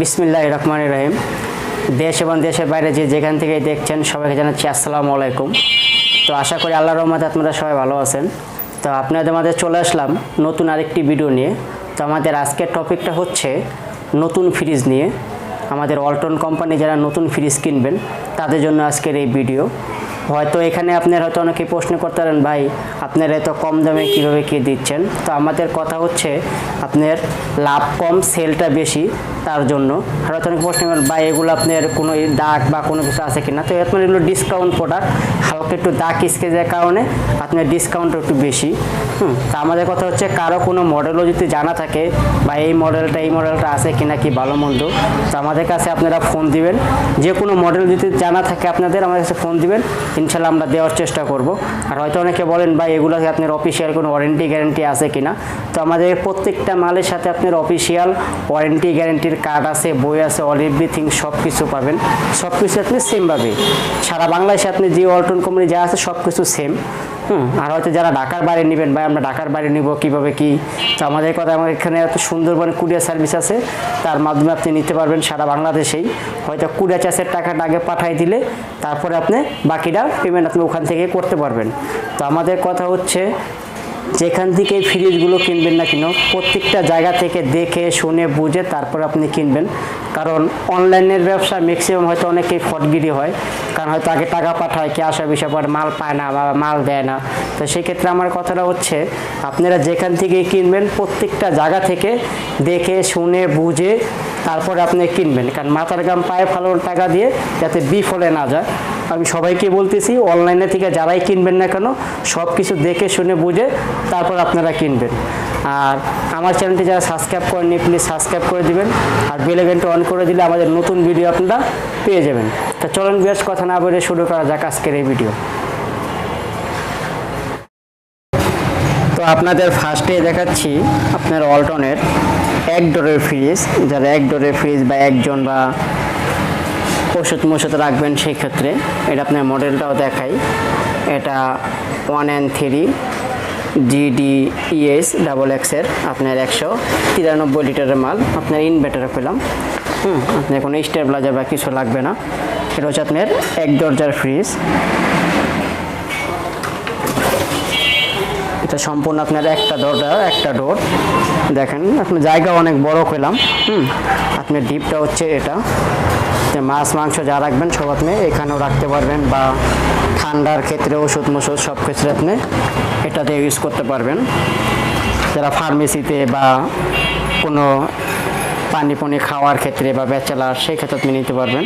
বিসমিল্লাহ রহমান রহিম। দেশ এবং দেশের বাইরে যে যেখান থেকে দেখছেন, সবাইকে জানাচ্ছি আসসালামু আলাইকুম। তো আশা করি আল্লাহ রহমতে আপনারা সবাই ভালো আছেন। তো আপনাদের মাঝে চলে আসলাম নতুন আরেকটি ভিডিও নিয়ে। তো আমাদের আজকের টপিকটা হচ্ছে নতুন ফ্রিজ নিয়ে। আমাদের অল্টন কোম্পানি যারা নতুন ফ্রিজ কিনবেন, তাদের জন্য আজকের এই ভিডিও হয়তো এখানে আপনার হয়তো অনেকে প্রশ্ন করতে পারেন, ভাই, আপনারা এত কম দামে কীভাবে কী দিচ্ছেন? তো আমাদের কথা হচ্ছে, আপনার লাভ কম সেলটা বেশি। তার জন্য। আর অনেকে প্রশ্ন ভাই এগুলো আপনার কোনো দাগ বা কোনো কিছু আছে কিনা? তো আপনার এগুলো ডিসকাউন্ট প্রোডাক্ট হালকা একটু দাগ স্কেচের কারণে আপনার ডিসকাউন্ট একটু বেশি। হুম, তা আমাদের কথা হচ্ছে কারও কোনো মডেলও যদি জানা থাকে বা এই মডেলটা এই মডেলটা আছে কিনা কি ভালো মন্দ, তো আমাদের কাছে আপনারা ফোন দিবেন। যে কোনো মডেল যদি জানা থাকে আপনাদের, আমাদের কাছে ফোন দিবেন। ইনশাল্লাহ আমরা দেওয়ার চেষ্টা করব। আর হয়তো অনেকে বলেন, ভাই এগুলোকে আপনার অফিসিয়াল কোনো ওয়ারেন্টি গ্যারেন্টি আছে কিনা? তো আমাদের প্রত্যেকটা মালের সাথে আপনার অফিসিয়াল ওয়ারেন্টি গ্যারেন্টির কার্ড আছে, বই আছে অল এভরিথিং সব কিছু পাবেন। সব কিছু আপনি সেমভাবে সারা বাংলাদেশে আপনি যে অল্টন কোম্পানি যা আছে সব কিছু সেম হুম, আর হয়তো যারা ঢাকার বাইরে নেবেন, ভাই, আমরা ঢাকার বাইরে নিব কীভাবে কি? তো আমাদের কথা আমার এখানে এত সুন্দরবনে কুরিয়ার সার্ভিস আছে, তার মাধ্যমে আপনি নিতে পারবেন সারা বাংলাদেশেই। হয়তো কুরিয়ার চাষের টাকাটা আগে পাঠাই দিলে, তারপরে আপনি বাকিটা পেমেন্ট আপনি ওখান থেকে করতে পারবেন। তো আমাদের কথা হচ্ছে যেখান থেকে ফ্রিজগুলো কিনবেন না কেন, প্রত্যেকটা জায়গা থেকে দেখে, শুনে, বুঝে তারপর আপনি কিনবেন। কারণ অনলাইনের ব্যবসা ম্যাক্সিমাম হয়তো অনেকেই ফটগিরি হয়, কারণ হয়তো আগে টাকা পাঠায় কে আসা বিষয় পর মাল পায় না বা মাল দেয় না। তো সেক্ষেত্রে আমার কথাটা হচ্ছে, আপনারা যেখান থেকে কিনবেন, প্রত্যেকটা জায়গা থেকে দেখে, শুনে, বুঝে তারপরে আপনি কিনবেন। কারণ মাথার গাম পায়ে ফালোর টাকা দিয়ে যাতে বিফলে না যায়। আমি সবাইকে বলতেছি অনলাইনে থেকে যারাই কিনবেন না কেন সব কিছু দেখে, শুনে, বুঝে তারপর আপনারা কিনবেন। আর আমার চ্যানেলটি যারা সাবস্ক্রাইব করেননি প্লিজ সাবস্ক্রাইব করে দিবেন। আর বেল অন করে দিলে আমাদের নতুন ভিডিও আপনারা পেয়ে যাবেন। তা চলুন বেশ কথা না বলে শুরু করা যাক আজকের এই ভিডিও তো আপনাদের ফার্স্টে দেখাচ্ছি আপনার অল্টনের এক ডোরের ফ্রিজ যারা এক ডোরের ফ্রিজ বা একজন বা ওষুধ মষুধ রাখবেন সেই ক্ষেত্রে। এটা আপনার মডেলটাও দেখাই। এটা one and three GD ES double এক্সের আপনার একশো তিরানব্বই লিটারের মাল। আপনার ইনভার্টারে পেলাম। হুম, আপনার কোনো স্টেবিলাইজার বা কিছু লাগবে না। এটা হচ্ছে আপনার এক দরজার ফ্রিজ এটা সম্পূর্ণ আপনার একটা দরজা, একটা ডোর দেখেন, আপনার জায়গা অনেক বড় পেলাম। হুম, আপনার ডিপটা হচ্ছে এটা। যে মাছ, মাংস যা রাখবেন সব আপনি এখানেও রাখতে পারবেন বা ঠান্ডার ক্ষেত্রে ওষুধ মষুধ সব ক্ষেত্রে আপনি এটাতে ইউজ করতে পারবেন। যারা ফার্মেসিতে বা কোনো পানি পানি খাওয়ার ক্ষেত্রে বা ব্যাচেলার, সেই ক্ষেত্রে আপনি নিতে পারবেন।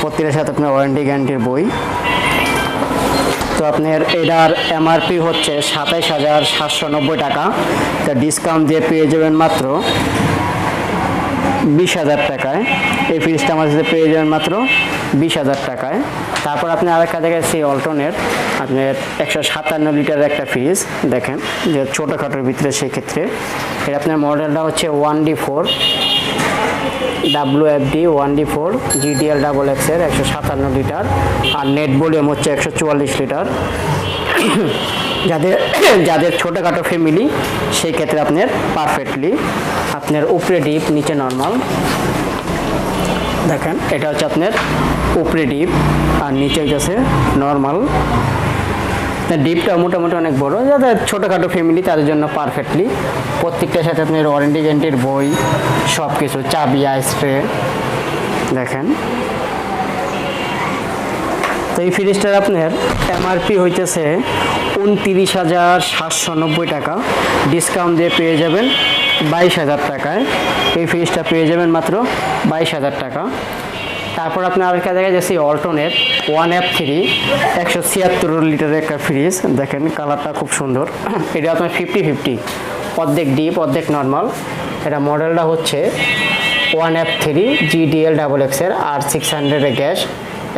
প্রত্যেকের সাথে আপনার ওয়ারেন্টি গ্যারান্টির বই। তো আপনার এটার এমআরপি হচ্ছে সাতাইশ হাজার সাতশো নব্বই টাকা। তা ডিসকাউন্ট দিয়ে পেয়ে যাবেন মাত্র বিশ হাজার টাকায়। এই ফ্রিজটা আমার সাথে পেয়ে যাবেন মাত্র বিশ হাজার টাকায়। তারপর আপনি আরেকটা জায়গায় সেই অল্টনের। আপনার একশো সাতান্ন লিটারের একটা ফ্রিজ দেখেন, যে ছোটোখাটোর ভিতরে সেই ক্ষেত্রে এটা আপনার মডেলটা হচ্ছে one D four W F D, one D four, GDL double এক্সের একশো সাতান্ন লিটার। আর নেট ভলিউম হচ্ছে একশো চুয়াল্লিশ লিটার। যাদের যাদের ছোটোখাটো ফ্যামিলি সেই ক্ষেত্রে আপনার পারফেক্টলি আপনার উপরে ডিপ নিচে নর্মাল দেখেন, এটা হচ্ছে আপনার উপরে ডিপ আর নিচে হচ্ছে নর্মাল ডিপটা মোটামুটি অনেক বড়। যাদের ছোটোখাটো ফ্যামিলি তাদের জন্য পারফেক্টলি প্রত্যেকটার সাথে আপনার ওয়ারেন্টি গ্যারেন্টির বই সব কিছু চাবি স্প্রে দেখেন। তো এই ফ্রিজটার আপনার এমআরপি হইতেছে উনতিরিশ হাজার সাতশো নব্বই টাকা। ডিসকাউন্ট দিয়ে পেয়ে যাবেন বাইশ হাজার টাকায়। এই ফ্রিজটা পেয়ে যাবেন মাত্র বাইশ হাজার টাকা। তারপর আপনি আরেকটা জায়গায় যাচ্ছি অল্টনের ওয়ান অ্যাপ থ্রি একশো ছিয়াত্তর লিটারের একটা ফ্রিজ দেখেন কালারটা খুব সুন্দর। এটা আপনার ফিফটি ফিফটি অর্ধেক ডিপ অর্ধেক নর্মাল এটা মডেলটা হচ্ছে one app three GDL double এক্সের আর সিক্স হান্ড্রেডের গ্যাস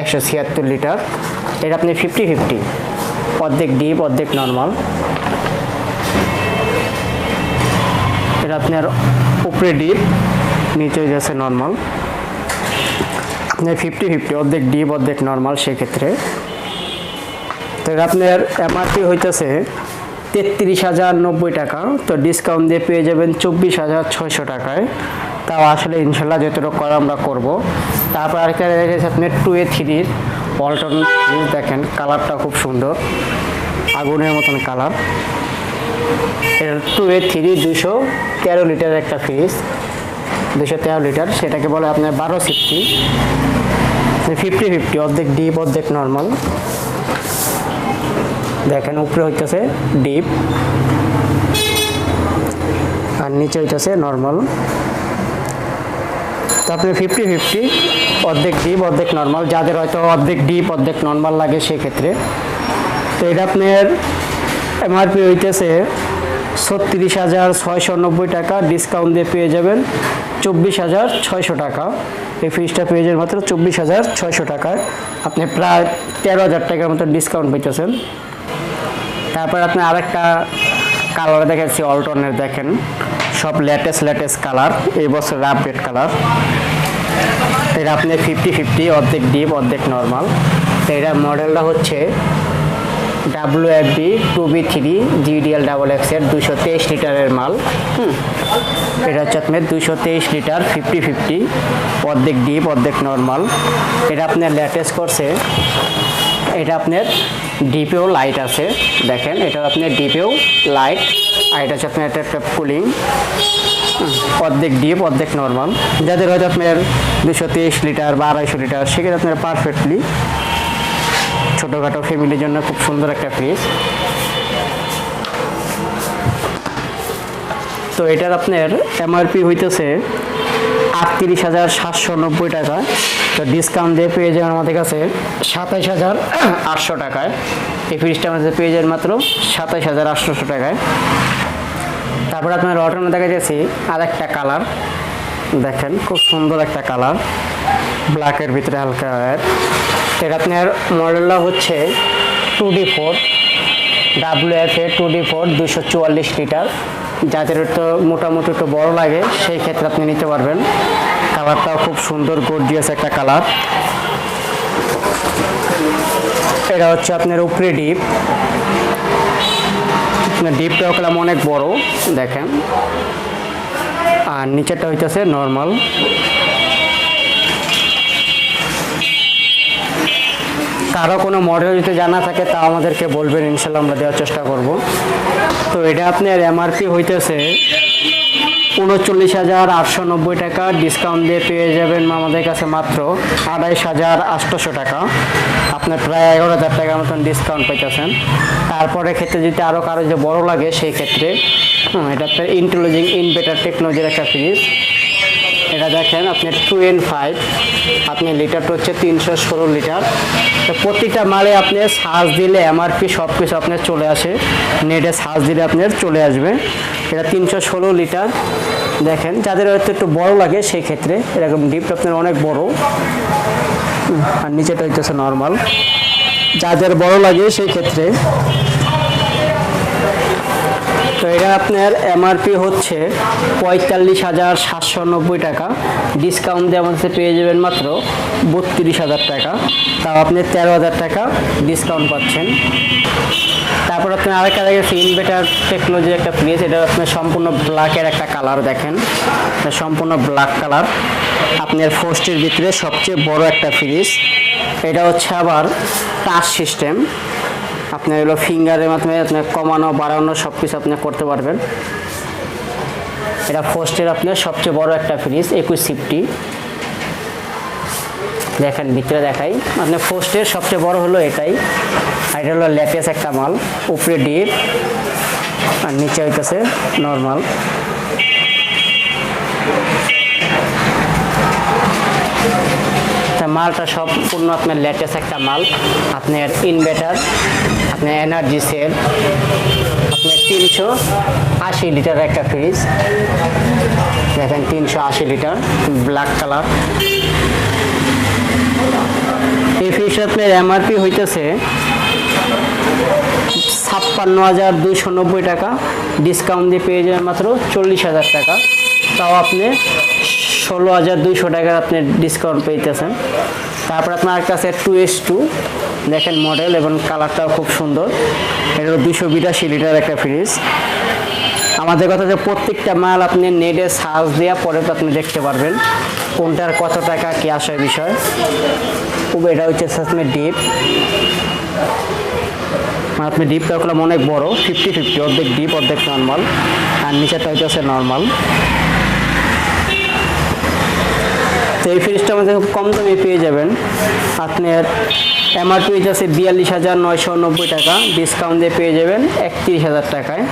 একশো ছিয়াত্তর লিটার। এটা আপনি ফিফটি ফিফটি অর্ধেক ডিপ, অর্ধেক নর্মাল। এটা আপনার উপরে ডিপ, নিচে যাচ্ছে নর্মাল। আপনার ফিফটি ফিফটি অর্ধেক ডিপ, অর্ধেক নর্মাল সেক্ষেত্রে। তো এটা আপনার এমআরপি হইতেছে তেত্রিশ হাজার নব্বই টাকা। তো ডিসকাউন্ট দিয়ে পেয়ে যাবেন চব্বিশ হাজার ছয়শো টাকায়। তাও আসলে ইনশাল্লাহ যতটুকু করা আমরা করব। তারপর আরেকটা দেখেছি আপনি টু এ থ্রির পল্টন ফ্রিজ দেখেন, কালারটা খুব সুন্দর, আগুনের মতন কালার। টু এ থ্রি দুশো তেরো লিটার একটা ফ্রিজ দুশো তেরো লিটার, সেটাকে বলে আপনার বারো সিফটি ফিফটি ফিফটি অর্ধেক ডিপ অর্ধেক নর্মাল দেখেন, উপরে হইতেছে ডিপ আর নিচে হইতেছে নর্মাল তো আপনি ফিফটি ফিফটি অর্ধেক ডিপ অর্ধেক নর্মাল যাদের হয়তো অর্ধেক ডিপ অর্ধেক নর্মাল লাগে সেক্ষেত্রে। তো এটা আপনার এমআরপি হইতেছে ছত্রিশ হাজার ছয়শো নব্বই টাকা। ডিসকাউন্ট দিয়ে পেয়ে যাবেন চব্বিশ হাজার ছয়শো টাকা। এই ফ্রিজটা পেয়ে যাবেন মাত্র চব্বিশ হাজার ছয়শো টাকায়। আপনি প্রায় তেরো হাজার টাকার মতো ডিসকাউন্ট পেতেছেন তারপর আপনি আরেকটা কালার দেখাচ্ছি অল্টনের দেখেন। সব লেটেস্ট লেটেস্ট কালার এই বছর আপডেট কালার এটা আপনি ফিফটি ফিফটি অর্ধেক ডিপ অর্ধেক নর্মাল এটা মডেলটা হচ্ছে W F B two B three GDL double এক্সের দুশো তেইশ লিটারের মাল। হুম। এটা হচ্ছে আপনার দুশো তেইশ লিটার ফিফটি ফিফটি অর্ধেক ডিপ অর্ধেক নর্মাল এটা আপনার লেটেস্ট করছে এটা আপনার ডিপেও লাইট আছে। দেখেন, এটা আপনার ডিপেও লাইট আর এটা হচ্ছে আপনার একটা কুলিং অর্ধেক ডিপ অর্ধেক নর্মাল যাদের হয়তো আপনার দুশো তেইশ লিটার বা আড়াইশো লিটার সেক্ষেত্রে আপনার পারফেক্টলি ছোটোখাটো ফ্যামিলির জন্য খুব সুন্দর একটা ফ্রিজ তো এটার আপনার এমআরপি হইতেছে আটত্রিশ হাজার সাতশো নব্বই টাকা। তো ডিসকাউন্ট দিয়ে পেয়ে যাবেন আমাদের কাছে সাতাইশ হাজার আটশো টাকায়। এই ফ্রিজটা আমাদের পেয়ে যাবেন মাত্র সাতাইশ হাজার আটশোশো টাকায়। তারপর আপনার অটোনে দেখা যাচ্ছে আর একটা কালার। দেখেন, খুব সুন্দর একটা কালার। ব্ল্যাকের ভিতরে হালকা। এটা আপনার মডেলটা হচ্ছে two D four W F A two D four দুশো চুয়াল্লিশ লিটার। যাদের একটু মোটামুটি একটু বড় লাগে, সেই ক্ষেত্রে আপনি নিতে পারবেন। কালারটাও খুব সুন্দর গর্জিয়াস একটা কালার। এটা হচ্ছে আপনার উপরে ডিপ ডিপটাও কলাম অনেক বড়, দেখেন। আর নিচেরটা হইতেছে নর্মাল কারও কোনো মডেল যদি জানা থাকে, তা আমাদেরকে বলবেন, ইনশাল্লাহ আমরা দেওয়ার চেষ্টা করব। তো এটা আপনার এমআরপি হইতেছে উনচল্লিশ হাজার আটশো নব্বই টাকা। ডিসকাউন্ট দিয়ে পেয়ে যাবেন আমাদের কাছে মাত্র আড়াইশ হাজার আটশোশো টাকা। আপনার প্রায় এগারো হাজার টাকার মতন ডিসকাউন্ট পাইতেছেন। তারপরে ক্ষেত্রে যদি আরও কারও যে বড় লাগে, সেই ক্ষেত্রে এটা আপনার ইন্টেলিজিং ইনভেটার টেকনোলজির একটা ফ্রিজ এটা দেখেন, আপনি টু এন ফাইভ আপনি লিটারটা হচ্ছে তিনশো ষোলো লিটার তো প্রতিটা মালে আপনি সার্চ দিলে এমআরপি সব কিছু আপনার চলে আসে। নেটে সার্চ দিলে আপনার চলে আসবে। এটা তিনশো ষোলো লিটার দেখেন, যাদের হয়তো একটু বড় লাগে সেই ক্ষেত্রে এরকম ডিপ আপনার অনেক বড়। আর নিচেটা হইতেছে নর্মাল যাদের বড় লাগে সেই ক্ষেত্রে তো এটা আপনার এমআরপি হচ্ছে পঁয়তাল্লিশ হাজার সাতশো নব্বই টাকা। ডিসকাউন্ট দিয়ে আমাদের পেয়ে যাবেন মাত্র বত্রিশ হাজার টাকা। তাও আপনি তেরো হাজার টাকা ডিসকাউন্ট পাচ্ছেন। তারপর আপনার আরেকটা দেখেছি ইনভেটার টেকনোলজির একটা ফ্রিজ এটা আপনার সম্পূর্ণ ব্ল্যাকের একটা কালার দেখেন। সম্পূর্ণ ব্ল্যাক কালার আপনার ফোস্টের ভিতরে সবচেয়ে বড় একটা ফ্রিজ এটা হচ্ছে আবার টাচ সিস্টেম আপনি এগুলো ফিঙ্গারের মাধ্যমে আপনার কমানো, বাড়ানো সব কিছু আপনি করতে পারবেন। এটা ফোস্টের আপনার সবচেয়ে বড় একটা ফ্রিজ একুশ সিফটি দেখেন, ভিতরে দেখাই। আপনার ফোস্টের সবচেয়ে বড় হলো এটাই। আর এটা হলো ল্যাপেস একটা মাল, উপরে ডিপ, আর নিচে হইতেছে নর্মাল মালটা সম্পূর্ণ আপনার লেটেস্ট একটা মাল। আপনার ইনভার্টার আপনার এনার্জি সেল আপনার তিনশো আশি লিটার একটা ফ্রিজ দেখেন, তিনশো আশি লিটার ব্ল্যাক কালার এই ফ্রিজটা আপনার এমআরপি হইতেছে ছাপ্পান্ন হাজার দুশো নব্বই টাকা। ডিসকাউন্ট দিয়ে পেয়ে যাবেন মাত্র চল্লিশ হাজার টাকা। তাও আপনি ষোলো হাজার দুইশো টাকার আপনি ডিসকাউন্ট পেয়েছেন তারপর আপনার কাছে টু এস টু দেখেন মডেল এবং কালারটাও খুব সুন্দর। এটা দুশো বিরাশি লিটার একটা ফ্রিজ আমাদের কথা যে প্রত্যেকটা মাল আপনি নেটে সার্চ দেওয়া পরে তো আপনি দেখতে পারবেন কোনটার কত টাকা, কি আসার বিষয়। খুব এটা হচ্ছে আপনার ডিপ আপনি ডিপ রাখলাম অনেক বড় ফিফটি ফিফটি অর্ধেক ডিপ অর্ধেক নর্মাল আর নিচেরটা হচ্ছে নর্মাল তো এই ফ্রিজটা আমাদের খুব কম দামে পেয়ে যাবেন। আপনার এমআরপি আছে বিয়াল্লিশ হাজার নয়শো নব্বই টাকা। ডিসকাউন্ট দিয়ে পেয়ে যাবেন একত্রিশ হাজার টাকায়।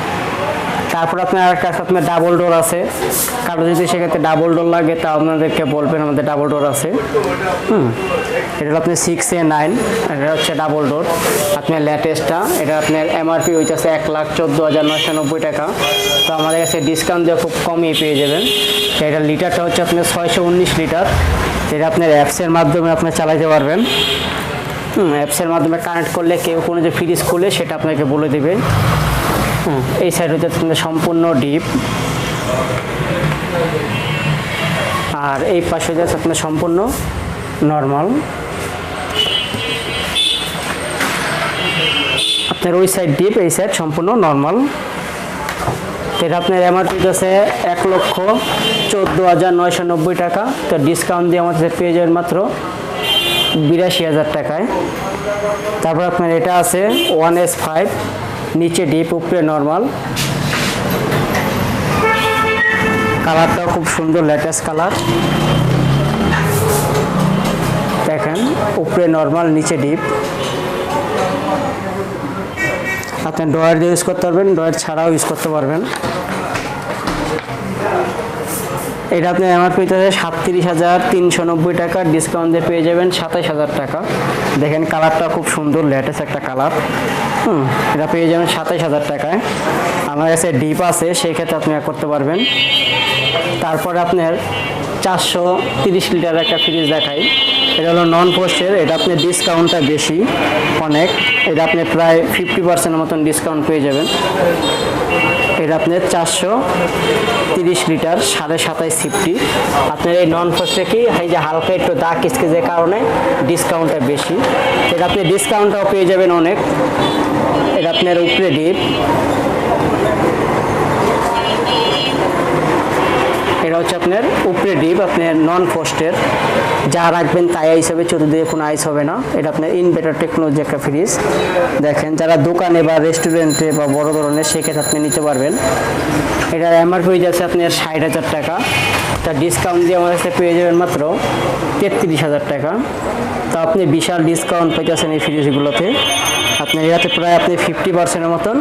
তারপর আপনার আর কাছে আপনার ডাবল ডোর আছে। কারও যদি সেক্ষেত্রে ডাবল ডোর লাগে, তা আপনাদেরকে বলবেন, আমাদের ডাবল ডোর আছে। হুম, এটা হলো আপনার সিক্স এ নাইন এটা হচ্ছে ডাবল ডোর আপনার লেটেস্টটা এটা আপনার এমআরপি হইতেছে এক লাখ চোদ্দ হাজার নয়শো নব্বই টাকা। তো আমাদের কাছে ডিসকাউন্ট দিয়ে খুব কমই পেয়ে যাবেন। এটা লিটারটা হচ্ছে আপনার ছয়শো উনিশ লিটার। যেটা আপনার অ্যাপসের মাধ্যমে আপনি চালাইতে পারবেন। অ্যাপসের মাধ্যমে কানেক্ট করলে কেউ কোনো যে ফ্রিজ খুলে সেটা আপনাকে বলে দেবে। এই সাইড হচ্ছে আপনার সম্পূর্ণ ডিপ। আর এই পাশে হচ্ছে আপনার সম্পূর্ণ নর্মাল। আপনার ওই সাইড ডিপ, এই সাইড সম্পূর্ণ নর্মাল। এটা আপনার এমআরপি আছে এক লক্ষ চোদ্দ হাজার নয়শো নব্বই টাকা। তো ডিসকাউন্ট দিয়ে আমাদের পেয়ে যাবেন মাত্র বিরাশি হাজার টাকায়। তারপর আপনার এটা আছে ওয়ান এস ফাইভ নিচে ডিপ উপরে নর্মাল কালারটাও খুব সুন্দর লেটেস্ট কালার। দেখেন, উপরে নর্মাল নিচে ডিপ আপনি ডয়ার দিয়ে ইউজ করতে পারবেন ডয়ার ছাড়াও ইউজ করতে পারবেন। এটা আপনি এমআরপি তে সাতত্রিশ হাজার তিনশো নব্বই টাকা ডিসকাউন্ট দিয়ে পেয়ে যাবেন সাতাশ হাজার টাকা। দেখেন কালারটা খুব সুন্দর লেটেস্ট একটা কালার। হুম, এটা পেয়ে যাবেন সাতাশ হাজার টাকায়। আমার কাছে ডিপ আছে, সেই ক্ষেত্রে আপনি করতে পারবেন। তারপরে আপনার চারশো তিরিশ লিটার একটা ফ্রিজ দেখাই। এটা হলো নন পোস্টের এটা আপনার ডিসকাউন্টটা বেশি, অনেক। এটা আপনি প্রায় ফিফটি পার্সেন্টের মতন ডিসকাউন্ট পেয়ে যাবেন। এটা আপনার চারশো তিরিশ লিটার, সাড়ে সাতাইশ ফিফটি আপনার এই নন পোস্টে কি, এই যে হালকা একটু দাগ স্কেচের কারণে ডিসকাউন্টটা বেশি। এটা আপনি ডিসকাউন্টটাও পেয়ে যাবেন অনেক। এটা আপনার উপরে ডিপ এটা হচ্ছে আপনার উপরে ডিপ আপনার নন পোস্টের যা রাখবেন তাই আইস হবে চতুর্দিকে কোনো আইস হবে না। এটা আপনার ইনভেটার টেকনোলজি একটা ফ্রিজ দেখেন, যারা দোকানে বা রেস্টুরেন্টে বা বড় ধরনের, সেক্ষেত্রে আপনি নিতে পারবেন। এটার এমআরপি হয়ে যাচ্ছে আপনার ষাট হাজার টাকা। তা ডিসকাউন্ট দিয়ে আমাদের কাছে পেয়ে যাবেন মাত্র তেত্রিশ হাজার টাকা। তো আপনি বিশাল ডিসকাউন্ট পেতেছেন এই ফ্রিজগুলোতে আপনি এটাতে প্রায় আপনি ফিফটি পার্সেন্টের মতন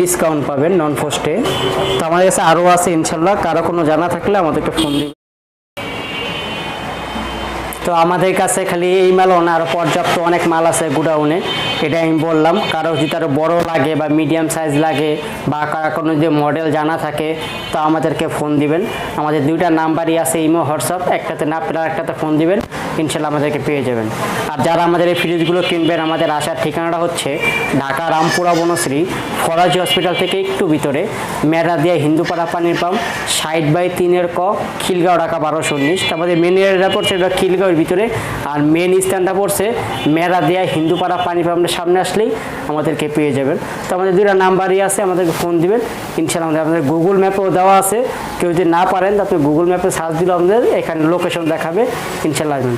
ডিসকাউন্ট পাবেন নন পোস্টে তো আমার কাছে আরও আছে ইনশাল্লাহ। কারও কোনো জানা থাকলে আমাদেরকে ফোন দিন তো আমাদের কাছে খালি এই মালও না পর্যাপ্ত অনেক মাল আছে গুডাউনে। এটা আমি বললাম, কারও যদি আরও বড়ো লাগে বা মিডিয়াম সাইজ লাগে বা কারও কোনো যে মডেল জানা থাকে, তো আমাদেরকে ফোন দিবেন। আমাদের দুইটা নাম্বারই আছে, ইমো হোয়াটসঅ্যাপ একটাতে না পেলে একটাতে ফোন দিবেন। ইনশাল্লাহ আমাদেরকে পেয়ে যাবেন। আর যারা আমাদের এই ফ্রিজগুলো কিনবেন, আমাদের আসার ঠিকানাটা হচ্ছে ঢাকা রামপুরা বনশ্রী ফরাজি হসপিটাল থেকে একটু ভিতরে, মেরাদিয়া হিন্দুপাড়া পানির পাম্প সাইড বাই তিনের ক, খিলগাঁও, ঢাকা বারোশো উনিশ। তারপরে মেন এরিয়াটা পড়ছে এটা খিলগাঁওয়ের ভিতরে, আর মেন স্ট্যান্ডটা পড়ছে মেরাদিয়া হিন্দুপাড়া পানি পাম্পের সামনে আসলেই আমাদেরকে পেয়ে যাবেন। তো আমাদের দুইটা নাম্বারই আছে, আমাদেরকে ফোন দিবেন। ইনশাল্লাহ আমাদের গুগল ম্যাপেও দেওয়া আছে। কেউ যদি না পারেন আপনি গুগল ম্যাপে সার্চ দিলে আমাদের এখানে লোকেশন দেখাবে। ইনশাল্লাহ